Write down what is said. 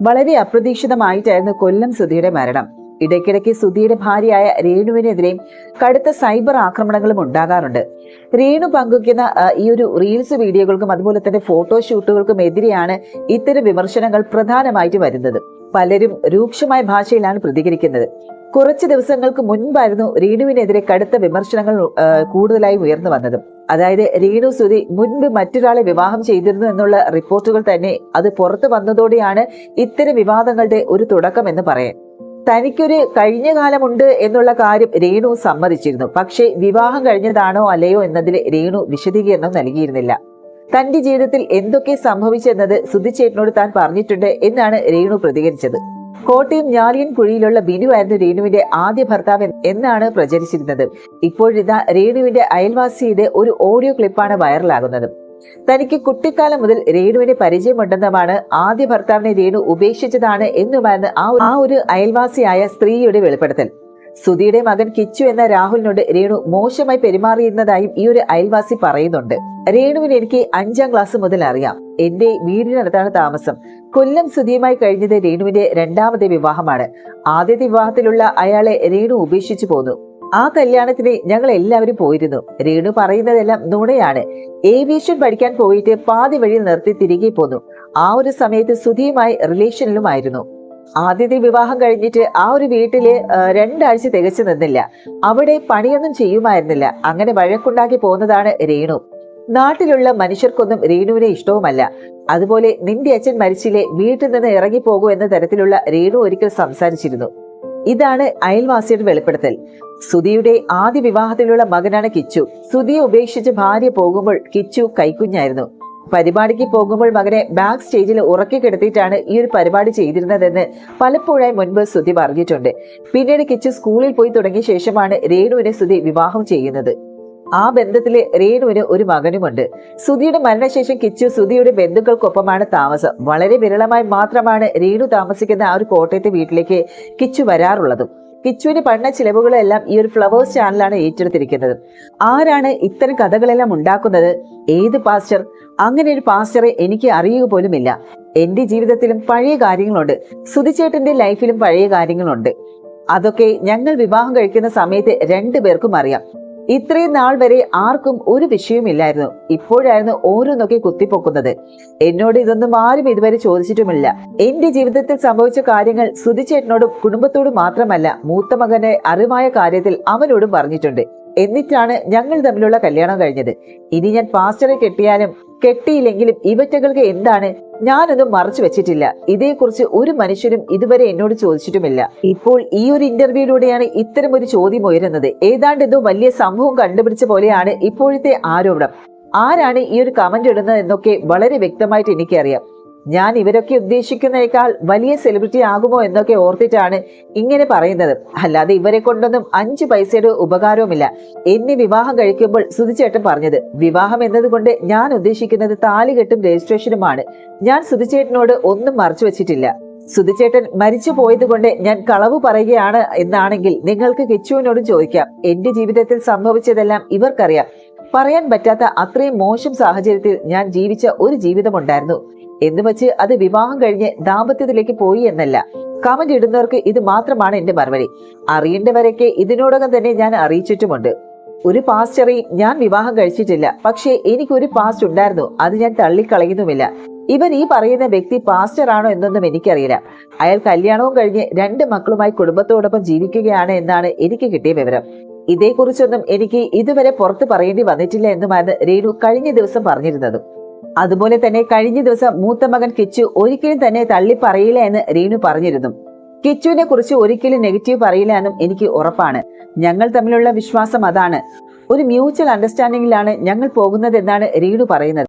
വളരെ അപ്രതീക്ഷിതമായിട്ടായിരുന്നു കൊല്ലം സുധിയുടെ മരണം. ഇടയ്ക്കിടയ്ക്ക് സുധിയുടെ ഭാര്യയായ രേണുവിനെതിരെയും കടുത്ത സൈബർ ആക്രമണങ്ങളും ഉണ്ടാകാറുണ്ട്. രേണു പങ്കുവയ്ക്കുന്ന ഈ ഒരു റീൽസ് വീഡിയോകൾക്കും അതുപോലെ തന്നെ ഫോട്ടോഷൂട്ടുകൾക്കും എതിരെയാണ് ഇത്തരം വിമർശനങ്ങൾ പ്രധാനമായിട്ട് വരുന്നത്. പലരും രൂക്ഷമായ ഭാഷയിലാണ് പ്രതികരിക്കുന്നത്. കുറച്ച് ദിവസങ്ങൾക്ക് മുൻപായിരുന്നു രേണുവിനെതിരെ കടുത്ത വിമർശനങ്ങൾ കൂടുതലായി ഉയർന്നു വന്നത്. അതായത് രീണു സുധി മുൻപ് മറ്റൊരാളെ വിവാഹം ചെയ്തിരുന്നു എന്നുള്ള റിപ്പോർട്ടുകൾ തന്നെ അത് പുറത്തു വന്നതോടെയാണ് ഇത്തരം വിവാദങ്ങളുടെ ഒരു തുടക്കം എന്ന് പറയാൻ. തനിക്കൊരു കഴിഞ്ഞ കാലമുണ്ട് എന്നുള്ള കാര്യം രേണു സമ്മതിച്ചിരുന്നു. പക്ഷേ വിവാഹം കഴിഞ്ഞതാണോ അല്ലയോ എന്നതിൽ രേണു വിശദീകരണം നൽകിയിരുന്നില്ല. തന്റെ ജീവിതത്തിൽ എന്തൊക്കെ സംഭവിച്ചെന്നത് സുധിച്ചേട്ടനോട് താൻ പറഞ്ഞിട്ടുണ്ട് എന്നാണ് രേണു പ്രതികരിച്ചത്. കോട്ടയം ഞാലിയൻ കുഴിയിലുള്ള ബിനു ആയിരുന്നു രേണുവിന്റെ ആദ്യ ഭർത്താവ് എന്ന് എന്നാണ് പ്രചരിച്ചിരുന്നത്. ഇപ്പോഴിതാ രേണുവിന്റെ അയൽവാസിയുടെ ഒരു ഓഡിയോ ക്ലിപ്പാണ് വൈറലാകുന്നത്. തനിക്ക് കുട്ടിക്കാലം മുതൽ രേണുവിനെ പരിചയമുണ്ടെന്നുമാണ് ആദ്യ ഭർത്താവിനെ രേണു ഉപേക്ഷിച്ചതാണ് എന്നുമായിരുന്നു ആ ആ ഒരു അയൽവാസിയായ സ്ത്രീയുടെ വെളിപ്പെടുത്തൽ. സുധിയുടെ മകൻ കിച്ചു എന്ന രാഹുലിനോട് രേണു മോശമായി പെരുമാറിയിരുന്നതായും ഈ ഒരു അയൽവാസി പറയുന്നുണ്ട്. രേണുവിന് എനിക്ക് അഞ്ചാം ക്ലാസ് മുതൽ അറിയാം. എന്റെ വീടിനടുത്താണ് താമസം. കൊല്ലം സുധിയുമായി കഴിഞ്ഞത് രേണുവിന്റെ രണ്ടാമത്തെ വിവാഹമാണ്. ആദ്യത്തെ വിവാഹത്തിലുള്ള അയാളെ രേണു ഉപേക്ഷിച്ചു പോന്നു. ആ കല്യാണത്തിന് ഞങ്ങൾ എല്ലാവരും പോയിരുന്നു. രേണു പറയുന്നതെല്ലാം നുണയാണ്. ഏവിയേഷൻ പഠിക്കാൻ പോയിട്ട് പാതി വഴി നിർത്തി തിരികെ പോന്നു. ആ ഒരു സമയത്ത് സുധിയുമായി റിലേഷനിലുമായിരുന്നു. ആദ്യത്തെ വിവാഹം കഴിഞ്ഞിട്ട് ആ ഒരു വീട്ടിൽ രണ്ടാഴ്ച തികച്ചു നിന്നില്ല. അവിടെ പണിയൊന്നും ചെയ്യുമായിരുന്നില്ല. അങ്ങനെ വഴക്കുണ്ടാക്കി പോകുന്നതാണ് രേണു. നാട്ടിലുള്ള മനുഷ്യർക്കൊന്നും രേണുവിനെ ഇഷ്ടവുമല്ല. അതുപോലെ നിന്റെ അച്ഛൻ മരിച്ചില്ലേ വീട്ടിൽ നിന്ന് ഇറങ്ങിപ്പോകൂ എന്ന തരത്തിലുള്ള രേണു ഒരിക്കൽ സംസാരിച്ചിരുന്നു. ഇതാണ് അയൽവാസിയുടെ വെളിപ്പെടുത്തൽ. സുധിയുടെ ആദ്യ വിവാഹത്തിലുള്ള മകനാണ് കിച്ചു. സുധിയെ ഉപേക്ഷിച്ച് ഭാര്യ പോകുമ്പോൾ കിച്ചു കൈക്കുഞ്ഞായിരുന്നു. പരിപാടിക്ക് പോകുമ്പോൾ മകനെ ബാക്ക് സ്റ്റേജിൽ ഉറക്കി കിടത്തിയിട്ടാണ് ഈ ഒരു പരിപാടി ചെയ്തിരുന്നതെന്ന് പലപ്പോഴായി മുൻപ് സുധി പറഞ്ഞിട്ടുണ്ട്. പിന്നീട് കിച്ചു സ്കൂളിൽ പോയി തുടങ്ങിയ ശേഷമാണ് രേണുവിനെ സുധി വിവാഹം ചെയ്യുന്നത്. ആ ബന്ധത്തിൽ രേണുവിന് ഒരു മകനുമുണ്ട്. സുധിയുടെ മരണശേഷം കിച്ചു സുധിയുടെ ബന്ധുക്കൾക്കൊപ്പമാണ് താമസം. വളരെ വിരളമായി മാത്രമാണ് രേണു താമസിക്കുന്ന ആ ഒരു കോട്ടയത്തെ വീട്ടിലേക്ക് കിച്ചു വരാറുള്ളതും. കിച്ചുവിന്റെ പഠന ചിലവുകളെല്ലാം ഈ ഒരു ഫ്ലവേഴ്സ് ചാനലാണ് ഏറ്റെടുത്തിരിക്കുന്നത്. ആരാണ് ഇത്തരം കഥകളെല്ലാം ഉണ്ടാക്കുന്നത്? ഏത് പാസ്റ്റർ? അങ്ങനെ ഒരു പാസ്റ്ററെ എനിക്ക് അറിയുക പോലുമില്ല. എന്റെ ജീവിതത്തിലും പഴയ കാര്യങ്ങളുണ്ട്. സുധിച്ചേട്ടന്റെ ലൈഫിലും പഴയ കാര്യങ്ങളുണ്ട്. അതൊക്കെ ഞങ്ങൾ വിവാഹം കഴിക്കുന്ന സമയത്ത് രണ്ടു പേർക്കും അറിയാം. ഇത്രയും നാൾ വരെ ആർക്കും ഒരു വിഷയമില്ലായിരുന്നു ഇപ്പോഴായിരുന്നു ഓരോന്നൊക്കെ കുത്തിപ്പൊക്കുന്നത്. എന്നോട് ഇതൊന്നും ആരും ഇതുവരെ ചോദിച്ചിട്ടുമില്ല. എന്റെ ജീവിതത്തിൽ സംഭവിച്ച കാര്യങ്ങൾ സുധിച്ചേട്ടനോടും കുടുംബത്തോടും മാത്രമല്ല മൂത്ത മകന്റെ അറിവായ കാര്യത്തിൽ അവനോടും പറഞ്ഞിട്ടുണ്ട്. എന്നിട്ടാണ് ഞങ്ങൾ തമ്മിലുള്ള കല്യാണം കഴിഞ്ഞത്. ഇനി ഞാൻ പാസ്റ്ററെ കെട്ടിയാലും കെട്ടിയില്ലെങ്കിലും ഇവറ്റകൾക്ക് എന്താണ്? ഞാനൊന്നും മറച്ചു വെച്ചിട്ടില്ല. ഇതേക്കുറിച്ച് ഒരു മനുഷ്യരും ഇതുവരെ എന്നോട് ചോദിച്ചിട്ടുമില്ല. ഇപ്പോൾ ഈ ഒരു ഇന്റർവ്യൂയിലൂടെയാണ് ഇത്തരം ഒരു ചോദ്യം ഉയരുന്നത്. ഏതാണ്ട് എന്തോ വലിയ സംഭവം കണ്ടുപിടിച്ച പോലെയാണ് ഇപ്പോഴത്തെ ആരോപണം. ആരാണ് ഈ ഒരു കമന്റ് ഇടുന്നത് എന്നൊക്കെ വളരെ വ്യക്തമായിട്ട് എനിക്കറിയാം. ഞാൻ ഇവരൊക്കെ ഉദ്ദേശിക്കുന്നതിനേക്കാൾ വലിയ സെലിബ്രിറ്റി ആകുമോ എന്നൊക്കെ ഓർത്തിട്ടാണ് ഇങ്ങനെ പറയുന്നത്. അല്ലാതെ ഇവരെ കൊണ്ടൊന്നും അഞ്ച് പൈസയുടെ ഉപകാരവുമില്ല. എന്നെ വിവാഹം കഴിക്കുമ്പോൾ സുധിച്ചേട്ടൻ പറഞ്ഞത് വിവാഹം എന്നതുകൊണ്ട് ഞാൻ ഉദ്ദേശിക്കുന്നത് താലികെട്ടും രജിസ്ട്രേഷനുമാണ്. ഞാൻ സുധിച്ചേട്ടനോട് ഒന്നും മറച്ചു വെച്ചിട്ടില്ല. സുധിച്ചേട്ടൻ മരിച്ചു പോയത് കൊണ്ട് ഞാൻ കളവ് പറയുകയാണ് എന്നാണെങ്കിൽ നിങ്ങൾക്ക് കിച്ചുവിനോട് ചോദിക്കാം. എന്റെ ജീവിതത്തിൽ സംഭവിച്ചതെല്ലാം ഇവർക്കറിയാം. പറയാൻ പറ്റാത്ത അത്രയും മോശം സാഹചര്യത്തിൽ ഞാൻ ജീവിച്ച ഒരു ജീവിതമുണ്ടായിരുന്നു. എന്ന് വെച്ച് അത് വിവാഹം കഴിഞ്ഞ് ദാമ്പത്യത്തിലേക്ക് പോയി എന്നല്ല. കമന്റ് ഇടുന്നവർക്ക് ഇത് മാത്രമാണ് എന്റെ മറുപടി. അറിയേണ്ടവരൊക്കെ ഇതിനോടകം തന്നെ ഞാൻ അറിയിച്ചിട്ടുമുണ്ട്. ഒരു പാസ്റ്ററി ഞാൻ വിവാഹം കഴിച്ചിട്ടില്ല. പക്ഷേ എനിക്കൊരു പാസ്റ്റ് ഉണ്ടായിരുന്നു. അത് ഞാൻ തള്ളിക്കളയുന്നുമില്ല. ഇവൻ ഈ പറയുന്ന വ്യക്തി പാസ്റ്റർ ആണോ എന്നൊന്നും എനിക്കറിയില്ല. അയാൾ കല്യാണവും കഴിഞ്ഞ് രണ്ട് മക്കളുമായി കുടുംബത്തോടൊപ്പം ജീവിക്കുകയാണ് എന്നാണ് എനിക്ക് കിട്ടിയ വിവരം. ഇതേക്കുറിച്ചൊന്നും എനിക്ക് ഇതുവരെ പുറത്ത് പറയേണ്ടി വന്നിട്ടില്ല എന്നുമാണ് രേണു കഴിഞ്ഞ ദിവസം പറഞ്ഞിരുന്നതും. അതുപോലെ തന്നെ കഴിഞ്ഞ ദിവസം മൂത്ത മകൻ കിച്ചു ഒരിക്കലും തന്നെ തള്ളി പറയില്ല എന്ന് റീനു പറഞ്ഞിരുന്നു. കിച്ചുവിനെ കുറിച്ച് ഒരിക്കലും നെഗറ്റീവ് പറയില്ല എന്നും എനിക്ക് ഉറപ്പാണ്. ഞങ്ങൾ തമ്മിലുള്ള വിശ്വാസം അതാണ്. ഒരു മ്യൂച്വൽ അണ്ടർസ്റ്റാൻഡിംഗിലാണ് ഞങ്ങൾ പോകുന്നത് എന്നാണ് റീനു പറയുന്നത്.